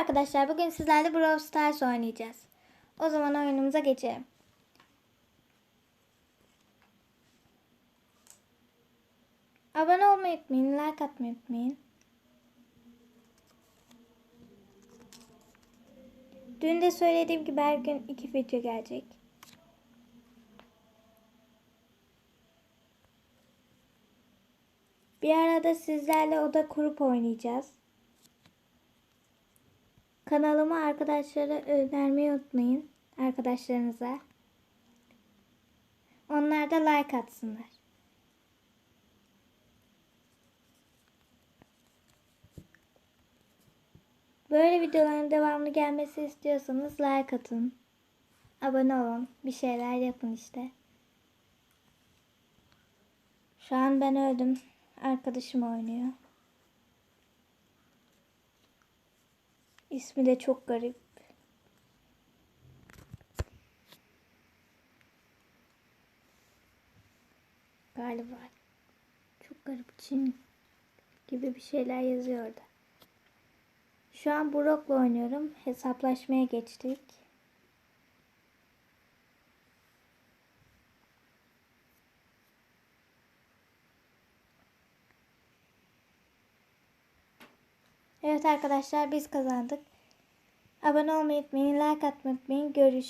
arkadaşlar. Bugün sizlerle Brawl Stars oynayacağız. O zaman oyunumuza geçelim. Abone olmayı unutmayın. Like atmayı unutmayın. Dün de söylediğim gibi her gün iki video gelecek. Bir arada sizlerle oda kurup oynayacağız. Kanalıma arkadaşlara önermeyi unutmayın. Arkadaşlarınıza. Onlar da like atsınlar. Böyle videoların devamlı gelmesi istiyorsanız like atın. Abone olun. Bir şeyler yapın işte. Şu an ben öldüm. Arkadaşım oynuyor. İsmi de çok garip. Galiba. Çok garip. Çin gibi bir şeyler yazıyor orada. Şu an Brock'la oynuyorum. Hesaplaşmaya geçtik. Evet arkadaşlar biz kazandık. Abone olmayı unutmayın, like atmayı unutmayın. Görüşürüz.